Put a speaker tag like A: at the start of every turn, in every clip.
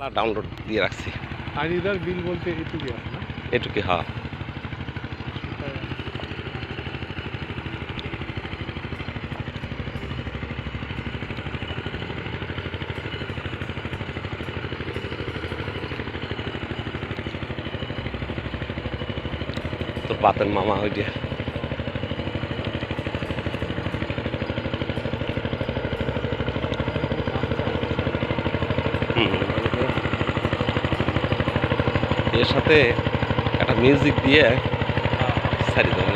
A: Download দিয়ে রাখছি।
B: আর ইধার বিল বলতে এটুকুই আছে না?
A: এটুকু হ্যাঁ। তোর বাতের মামা ওই দিয়ে হুম। এর সাথে একটা মিউজিক দিয়ে সারি দেবো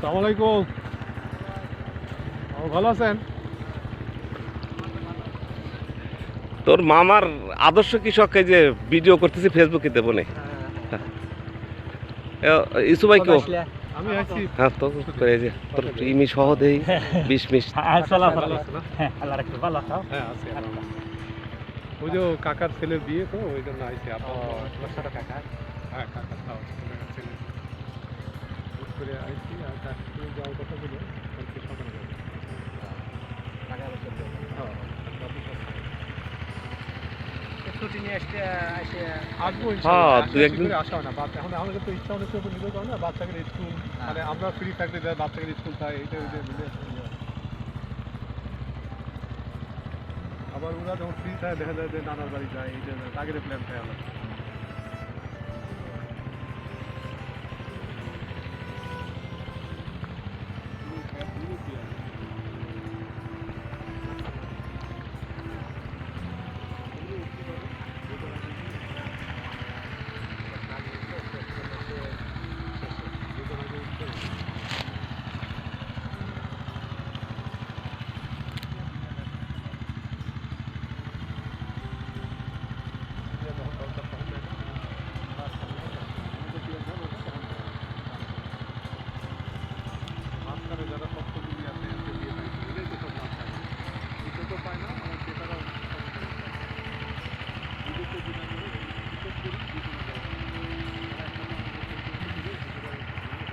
B: সালাম আলাইকুম। ভালো আছেন?
A: তোর মামার আদর্শ কৃষক এই যে ভিডিও করতেছি ফেসবুকে দেবো নে। ইসু ভাই কেউ
B: আমি আছি।
A: হ্যাঁ তো করে যে তোর ইমি সহ দেই বিশ মিশ
C: হ্যাঁ
B: হ্যাঁ। ওই যে কাকার ছেলের বিয়ে তো ওই জন্য আইসি আপনার
C: কাকা?
B: হ্যাঁ কাকার ছেলে হুট করে আইসি আর কাকু যাওয়ার কথা ছিল কালকে সকালে যাবে। হ্যাঁ,
A: হ্যাঁ,
B: ইনশাআল্লাহ।
A: দু একদিন-
B: আসা হয় না বাচ্চা এখন আমাদের তো ইচ্ছা অনেক উপর নির্ভর করে না বাচ্চাকে স্কুল মানে আমরা ফ্রি থাকলে বাচ্চাকে স্কুল থাকে এইটা ওইটা মিলে আবার ওরা যখন ফ্রি থাকে দেখা যায় যে নানার বাড়ি যায় এইটা আগের প্ল্যান থাকে আলাদা।